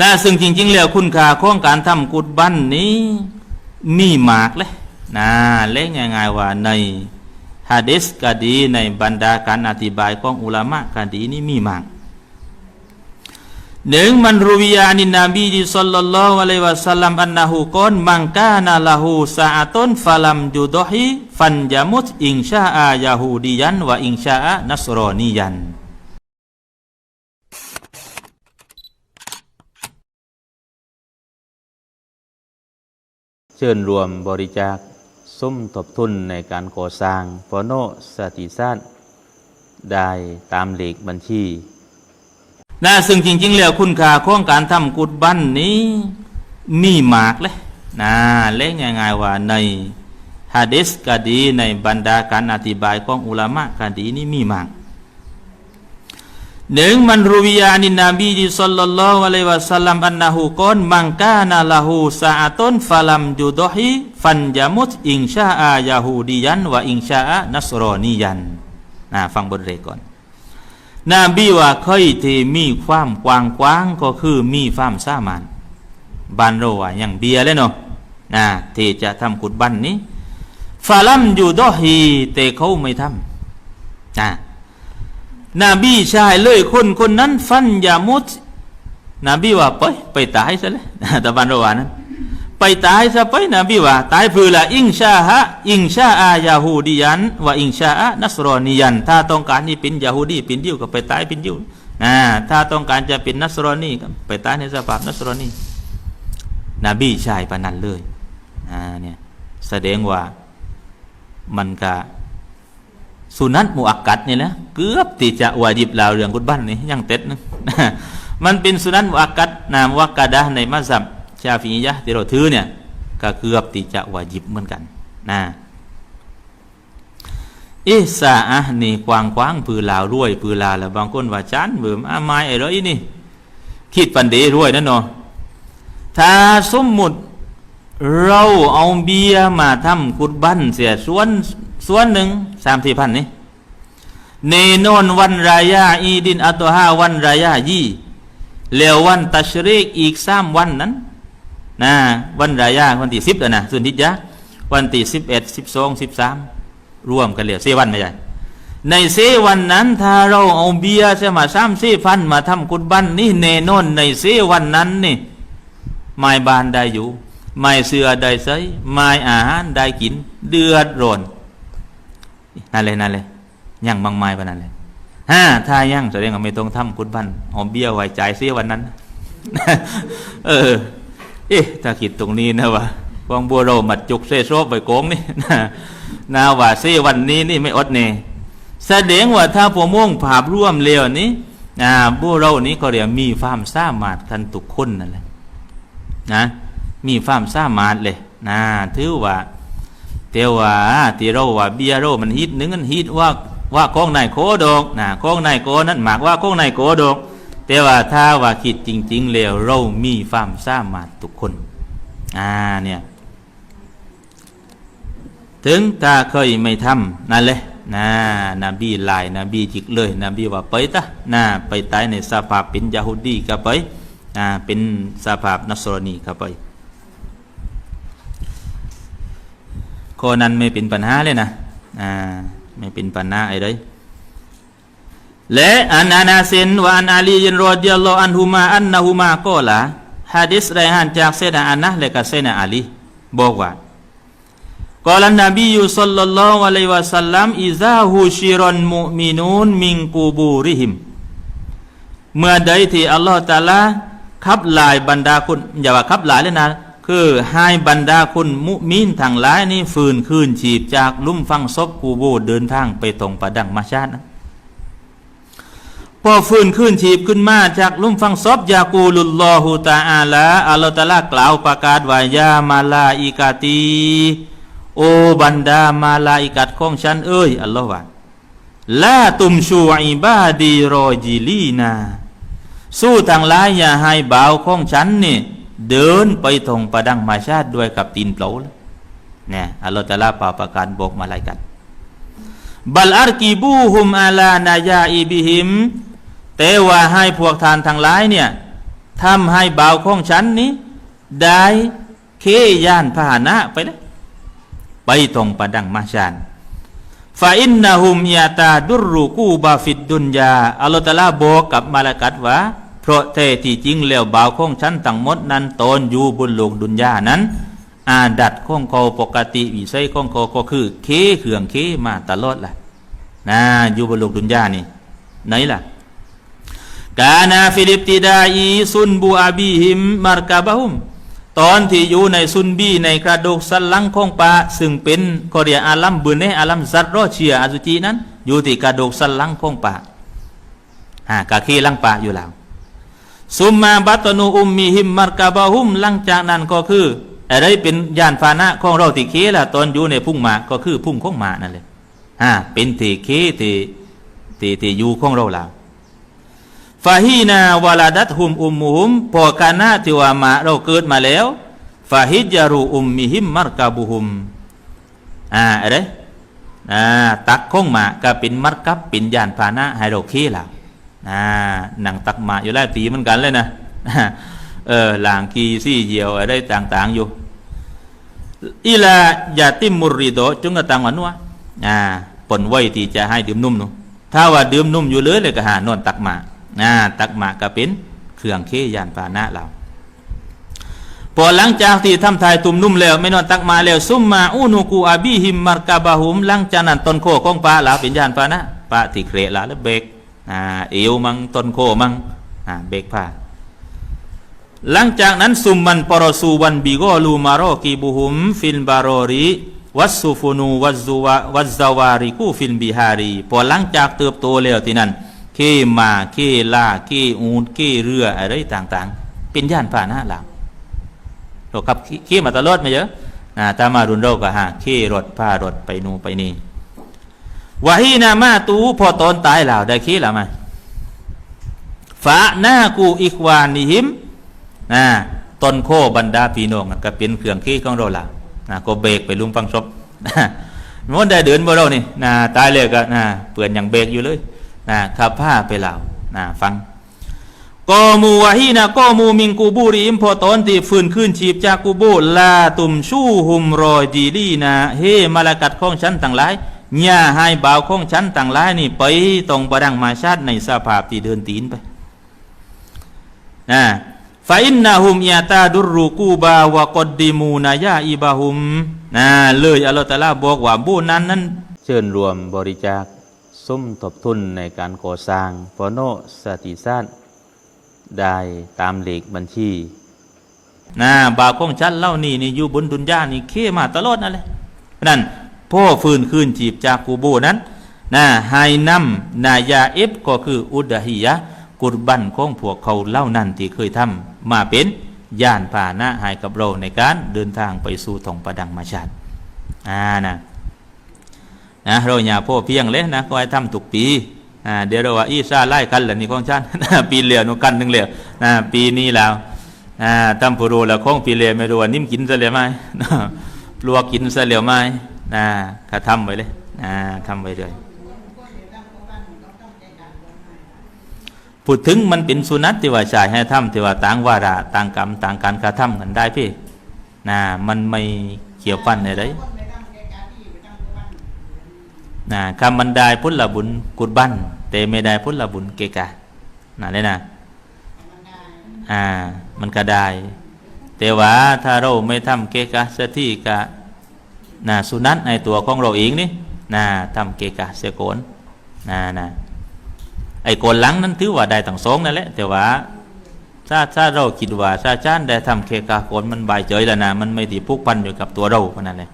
นะซึ่งจริง ๆ แล้วคุณค่าของการทำกุดบันนี้มีมากเลยนะเล่ง่ายๆว่าในฮะดิษก็ดีในบรรดาการอธิบายของอุลามะก็ดีนี่มีมากหนึ่งมันรุวิยานินนบีดิสัลลัลลอฮุอะลัยวะสัลลัมอันนะฮูกอนมังกานาละฮูซาอะตุนฟะลัมยุดอฮิฟันยามุตอิงชาอายาฮูดียันวะอิงชาอานัสรอนียัน เชิญรวมบริจาคส้มทบทุนในการก่อสร้างปอโนสติสานได้ตามเลขบัญชีนะซึ่งจริง ๆ แล้วคุณค่าของการทำกุดบันนี้มีมากเลยนะเล่ง่ายๆว่าในฮะดิษก็ดีในบรรดาการอธิบายของอุลามะก็ดีนี่มีมาก หนึ่งมันรุวิยานินนบีดิสัลลัลลอฮุอะลัยวะสัลลัมอันนะฮูกอนมังกานาละฮูซาอะตุนฟะลัมยุดฮิฟันยามุตอิงชาอายาฮูดียันวะอิงชาอานัสรอนียันนะฟังบทเรียนก่อนนบีว่าเคยที่มีความกว้างกว้างก็คือมีความสามารถบานโรว่าอย่างเบียเลยเนาะนะที่จะทำกุดบันนี้ฟาลัมยูดฮีแต่เขาไม่ทำนะ นบีชายเลยคนคนนั้นฟันยามุตนบีว่าไปไปตายซะเลยตะบันระหว่านั้น ไปตายซะไปนบีว่า ตายเพื่อละอิงชาฮะอิงชาอายาฮูดียันว่าอิงชาอะนัสรอนียัน ถ้าต้องการนี่เป็นยาฮูดีเป็นยิวก็ไปตายเป็นยิวนะถ้าต้องการจะเป็นนัสรอนีก็ไปตายในสภาพนัสรอนีนบีชายปนนั้นเลยอ่าเนี่ยแสดงว่ามันก็ สุนัตมุอักกัดนี่นะเกือบที่จะวาจิบลาวเรื่องกุดบ้านนี่ยังเต็ดนะมันเป็นสุนัตมุอักกัดนามวักกะดะในมัสยิดชาฟียะที่เราถือเนี่ยก็เกือบที่จะวาจิบเหมือนกันนะอิสาอะนี่กวางกวางปือลาวรวยปือลาแล้วบางคนว่าจันเบิ่มอาไม้ไอ้ร้อยนี่คิดปันเดรวยนั่นเนาะถ้าสมมุติเราเอาเบียร์มาทำกุดบันเสียส่วน ส่วนหนึ่งสามสี่พันนี่เนนนวันรายาอีดินอัตฮาวันรายายี่แล้ววันตัชรีกอีกสามวันนั้นนะวันรายาวันที่สิบแล้วนะส่วนทิศยะวันที่สิบเอ็ดสิบสองสิบสามรวมกันเหลือสี่วันไม่ใช่ในเซวันนั้นถ้าเราเอาเบียร์ใช่มาสามสี่พันมาทำกุดบันนี่เนนนในเซวันนั้นนี่ไม่บานได้อยู่ ไม่เสือได้ใช้ไม่อาหารได้กิน เดือดร้อน นั่นเลยนั่นเลยย่างบางไม้ปนั่นเลยฮ่าถ้าย่างแสดงว่าไม่ต้องทำกุดบันหอมเบี้ยวไหว้จ่ายเสียวันนั้น เออ เอ๊ะถ้าคิดตรงนี้นะวะวางบัวเรามัดจุกเซโซบไปโกงนี่นาว่าเสียวันนี้นี่ไม่อดเน่แสดงว่าถ้าพวม่วงผาบร่วมเร็วนี้อ่าบัวเรานี้ก็เรียกมีความสามารถกันตุกคนนั่นแหละนะมีความสามารถเลยนะถือว่า เทว่าที่เราว่าเบียร์เรามันฮิตหนึ่งมันฮิตว่าว่าของนายโคดอกนะของนายโคนั้นหมากว่าของนายโคดอกแต่ว่าถ้าว่าคิดจริง ๆ แล้วเรามีความสามารถทุกคนอ่าเนี่ยถึงถ้าเคยไม่ทำนั่นเลยนะนบีลายนบีจิกเลยนบีว่าไปตะนะไปตายในสภาพเป็นยาฮูดีก็ไปอ่าเป็นสภาพนัสรนีก็ไป ข้อนั้นไม่เป็นปัญหาเลยนะอ่าไม่เป็นปัญหาไอะไรและอันอานาเซนวาอันอาลียินรอดิยัลลออันฮุมาอันนะฮุมาก็ละฮะดิษรายงานจากเซนาอันนะและก็เซนาอาลีบอกว่ากล่าวนบียุสัลลัลลอฮุอะลัยฮิวะสัลลัมอิซาฮูชิรันมุมินูนมิงกูบูริหิม เมื่อใดที่อัลลอฮฺตะลาขับลายบรรดาคุณอย่าว่าขับลายเลยนะ คือให้บรรดาคุณมุมินทั้งหลายนี่ฟื้นคืนฉีบจากลุ่มฟังศพกูโบเดินทางไปตรงประดังมาชาตินะพอฟื้นคืนฉีบขึ้นมาจากลุ่มฟังศพยากูลุลลอฮูตาอาลาอัลลอฮฺตะลากล่าวประกาศวายามาลาอิกาตีโอบรรดามาลาอิกัดของฉันเอ้ยอัลลอฮฺว่าลาตุมชูอิบาดีรอจิลีนา สู้ทางหลายอย่าให้บ่าวของฉันนี่ เดินไปทงประดังมาชาติด้วยกับตีนเปล่าเนี่ยอัลลอฮฺตะลาป่าประการบอกมาลายกันบัลอาร์กีบูฮุมอาลานายาอีบิหิมแต่ว่าให้พวกทานทางหลายเนี่ยทำให้บ่าวของฉันนี้ ได้เคยานพาหนะไปเลยไปตรงประดังมาชานฟาอินนะฮุมยาตาดุรุกูบาฟิดดุนยาอัลลอฮฺตะลาบอกกับมาลากัดว่า เพราะแท้ที่จริงแล้วบ่าวของฉันทั้งหมดนั้นตอนอยู่บนโลกดุนยานั้น อาดัดของเขาปกติวิสัยของเขาก็คือ เคเขื่องเคมาตลอดแหละนะอยู่บนโลกดุนยานี่ไหนล่ะกานาฟิลิปติดาอีซุนบูอาบีหิมมารกาบะฮุมตอนที่อยู่ในซุนบีในกระดูกสันหลังของปลาซึ่งเป็นกอเรียอาลัมบุเนอาลัมซัดรอเชียอาซุจีนั้น อยู่ที่กระดูกสันหลังของปลาอ่ากะขี้ลังปลาอยู่แล้ว ซุมมาบัตนูอุมมีหิมมารกาบะฮุมหลังจากนั้นก็คืออะไรเป็นยานพานะของเราที่เคละตอนอยู่ในพุ่งหมาก็คือพุ่งของหมานั่นเลยอ่าเป็นที่เคที่ที่ที่อยู่ของเราแล้วฟาฮีนาวาลาดัตฮุมอุมมุฮุมพอการนาที่ว่ามาเราเกิดมาแล้วฟาฮิจารุอุมมิหิมมัรกาบุฮุมอ่าอะไรอ่าตักข้องมาก็เป็นมัรกับเป็นยานพานะให้เราขี่แล้ว อ่าหนังตักมาอยู่หลายปีเหมือนกันเลยนะเออหลางกีซี่เหยียวอะไรต่าง ๆ อยู่อีลายาติมุริโดจงกระตังวันวะอ่าปนไว้ที่จะให้ดื่มนุ่มนาะถ้าว่าดื่มนุ่มอยู่เลยเลยก็หานอนตักมานะตักหมาก็เป็นเครื่องเคยานพาหนะเราพอหลังจากที่ทำทายตุ่มนุ่มแล้วไม่นอนตักมาแล้วซุมมาอูนูกูอาบีหิมมารกาบาหุมหลังจากนั้นตนโคของปลาลาเป็นยานพาหนะปลาติเครลาแล้วเบก เอวมังต้นโคมังเบรกผ้าหลังจากนั้นซุมมันปรสูวันบิโกลูมารอกีบุหุม ฟินบารอรีวัสซูฟูนูวัซซูวะวัซซาวาริกูฟินบิฮารีพอหลังจากเติบโตแล้วที่นั่นเคมาเคลาเคอูนเคเรืออะไรต่างๆ เป็นย่านผ่าหนะหลังเราขับเคมาตลอดไหมเยอะนะตามารุนเราก็ฮะเครถพารถไปนูไปนี่ วะฮีนามาตูพอตอนตายแล้วได้เคแล้วไหมฝาหน้ากูอีกวานิหิมนะตนโคบรรดาพี่น้องก็เป็นเครื่องขี้ของเราละนะก็เบรกไปลุมฟังศพมันได้เดินบ่เรานี่นะตายเลยก็นะเปื่อนอย่างเบรกอยู่เลยนะขับผ้าไปเหล่านะฟังกอมูวะฮีนะกอมูมิงกูบูริมพอตอนที่ฟื้นขึ้นชีพจากกูบูลาตุมชูหุมรอยดีลีนะเฮมาลากัดของฉันต่างหลาย อย่าให้บ่าวของฉันต่างหลายนี่ไปตรงประดังมาชาติในสภาพที่เดินตีนไปนะฟาอินนาหุมยาตาดุรุกูบาวะกดดิมูนายาอิบาหุมนะเลยอัลลอฮฺตะอาลาบอกว่าบูนั้นนั้น เชิญรวมบริจาคส้มทบทุนในการก่อสร้างปโนสติสานได้ตามเลขบัญชีนะบาของฉันเล่านี่นี่อยู่บนดุนยานี่เคมาตลอดนั่นแหละนั่น พ่อฟื้นคืนจีบจากกูโบนั้นนะไฮนัมนายาเอฟก็คืออุดหิยะกุรบันของพวกเขาเล่านั่นที่เคยทำมาเป็นย่านพาหนะให้กับเราในการเดินทางไปสู่ทองประดังมาชาติอ่านะนะเราอย่าพ่อเพียงเลยนะก็ให้ทำทุกปีอ่าเดี๋ยวเราว่าอีซาไล่กันแหละนี่ของฉันปีเหลียวนุกันหนึ่งเหลียวนะปีนี้แล้วอ่าทำผู้รู้แล้วของปีเหลียวไม่รู้ว่านิ่มกินซะเหลียวไหมปลวกกินซะเหลียวไหม นะก็ทำไว้เลยนะทำไว้เลยพูดถึงมันเป็นสุนัตที่ว่าชายให้ทำที่ว่าต่างวาระต่างกรรมต่างการกระทำกันได้พี่นะมันไม่เกี่ยวพันในไดนะคำมันได้พุทธบุญกุดบันแต่ไม่ได้พุทธบุญเกกะนะเลยนะอ่ามันก็ได้แต่ว่าถ้าเราไม่ทำเกกะเสียที่กะ นะสุนัตในตัวของเราเองนี่นะทำเกกะเสียโกนนะนะไอ้โกนหลังนั้นถือว่าได้ตั้งสองนั่นแหละแต่ว่าถ้าถ้าเราคิดว่าชาชานได้ทำเคกาโกนมันบายเฉยแล้วนะมันไม่ติผูกพันอยู่กับตัวเราเพราะนั้นเลย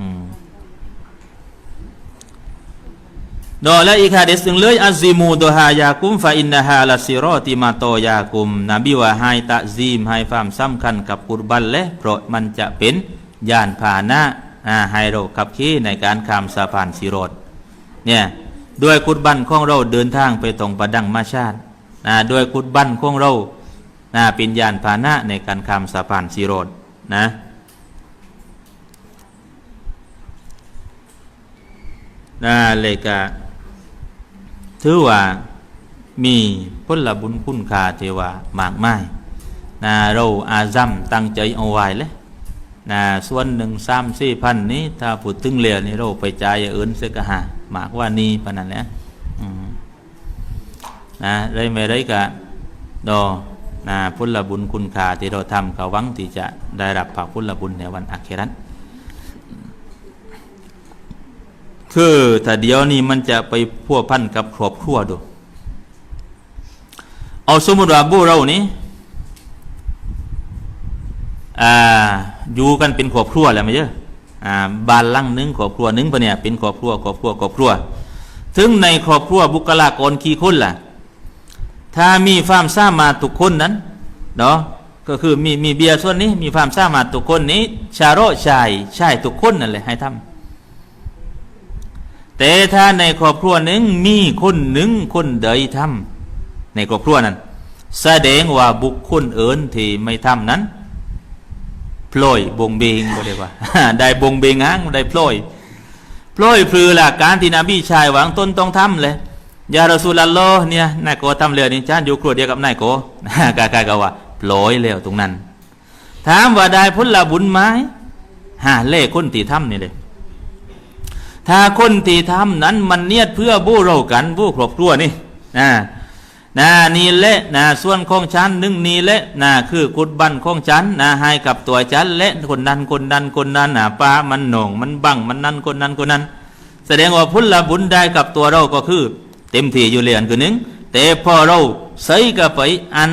อืมดอและอีกฮะเดสหนึ่งเลยอัซิมูดฮายากุมฟาอินนาฮาลาซิรอติมาโตยากุมนบีว่าให้ตะซีมให้ความสำคัญกับกุรบันและเพราะมันจะเป็นยานพาหนะ ให้เรขับขี่ในการข้ามสะพานสิโรดเนี่ยด้วยกุดบั้นของเราเดินทางไปตรงประดังมาชาตินะด้วยกุดบั้นของเรานะป็นยานพานะในการข้ามสะพานสีโรดนะนะเลยกะถือว่ามีพลบุญคุณค่าเทวามากมายนะเราอาซัมตั้งใจเอาไว้เลย นะส่วนหนึ่งสามสี่พันนี้ ถ้าพูดถึงเหรียญนี่เราไปจ่ายอย่างอื่นเสกหาหมากว่านี่ปนนั้นแหละอืมนะได้ไม่ได้กะดอนะพุทธบุญคุณค่าที่เราทำเขาหวังที่จะได้รับผาพุทธบุญในวันอัคราตคือถ้าเดียวนี้มันจะไปพัวพันกับครอบครัวดู เอาสมมติว่าบูเรานี้ อ่าอยู่กันเป็นครอบครัวแล้วไหมเยอะอ่าบ้านลังหนึงครอบครัวหนึงปะเนี่ยเป็นครอบครัวครอบครัวครอบครัว ถึงในครอบครัวบุคลากรกี่คนล่ะ ถ้ามีความสามารถทุกคนนั้นเนาะก็คือมีมีเบียร์ส่วนนี้มีความสามารถทุกคนนี้ ชาโรชายชายทุกคนนั่นแหละให้ทำแต่ถ้าในครอบครัวหนึ่งมีคนหนึ่งคนใดทำในครอบครัวนั้น แสดงว่าบุคคลเอินที่ไม่ทำนั้น พลอยบงเบงก็เรียกว่าได้บงเบงอ้างได้พลอยพลอยคือหลักการที่นบีชายหวังต้นต้องทำเลยยารอสูลัลลอฮ์เนี่ยนายโกทำเลยนี่จานอยู่ครัวเดียวกับนายโกกากากาว่าพลอยแล้วตรงนั้น ถามว่าได้ผลละบุญไหมหาเล่คนที่ทำนี่เลยถ้าคนที่ทำนั้นมันเนียดเพื่อบู้เรากันบู้ครอบครัวนี่นะ นะนี่แหละนะส่วนของฉันนึ่งนี่แหละนะคือกุดบันของฉันนะให้กับตัวฉันและคนนั้นคนนั้นคนนั้นนะป้ามันหน่งมันบังมันนั้นคนนั้นคนนั้น แสดงว่าพุทธบุญได้กับตัวเราก็คือ เต็มที่อยู่เลยอันคือหนึ่งแต่พอเราใส่กับไปอัน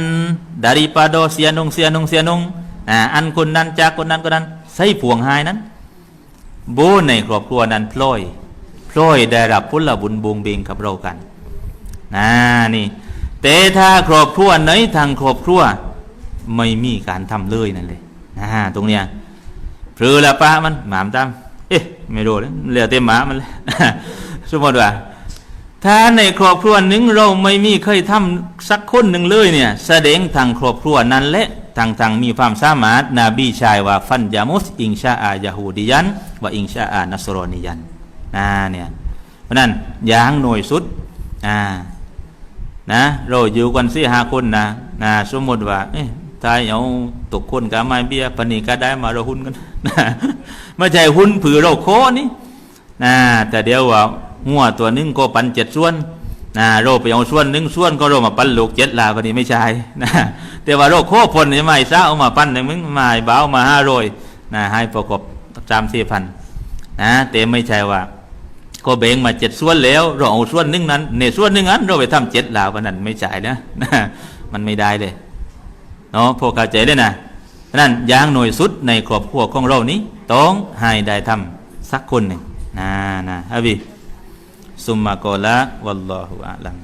daripada เสียนงเสียนงเสียนงอ่าอันคนนั้นจากคนนั้นคนนั้นใส่ผวงหายนั้นโบในครอบครัวนั้นพลอยพลอยได้รับพุทธบุญบวงเบงกับเรากันนะนี่ แต่ถ้าครอบครัวไหนทางครอบครัวไม่มีการทำเลยนั่นเลยนะตรงเนี้ยพรือละป้ามันหมามตามเอ๊ะไม่รู้เลยเหลือเต็มหมามันเลยสมมติว่า ถ้าในครอบครัวหนึ่งเราไม่มีเคยทำสักคนหนึ่งเลยเนี่ย แสดงทางครอบครัวนั้นและทางทางมีความสามารถนาบีชายว่าฟันยามุสอิงชาอายาฮูดิยันว่าอิงชาอานัสรอนิยันนะเนี่ยเพราะนั้นอย่างหน่วยสุดอ่า นะเราอยู่กันสี่ห้าคนนะนะสมมติว่าเอ๊ะตายเอาตกคนกับไม้เบี้ยปนีก็ได้มาเราหุ้นกันนะไม่ใช่หุ้นผือเราโคนี่นะแต่เดี๋ยวว่าหัวตัวหนึงก็ปันเจ็ดส่วนนะโรไปเอาส่วนหนึ่งส่วนก็โรมาปันลูกเจ็ดลาวันนี้ไม่ใช่นะแต่ว่าโรคโคพลนี่ไม่ซะเอามาปันหนึ่งมึงมาเบามาห้าโรยนะให้ประกบจามสี่พันนะแต่ไม่ใช่ว่า ก็แบ่งมาเจ็ดส่วนแล้ว เราเอาส่วนหนึ่งนั้นในส่วนหนึ่งนั้น เราไปทำเจ็ดลาววันนั้นไม่จ่ายนะมันไม่ได้เลยเนาะพวกเข้าใจเลยนะฉะนั่นอย่างหน่วยสุดในครอบครัวของเรานี้ต้องให้ได้ทำสักคนหนึ่งนะนะอบีซุมมากอละวัลลอฮุอาลัม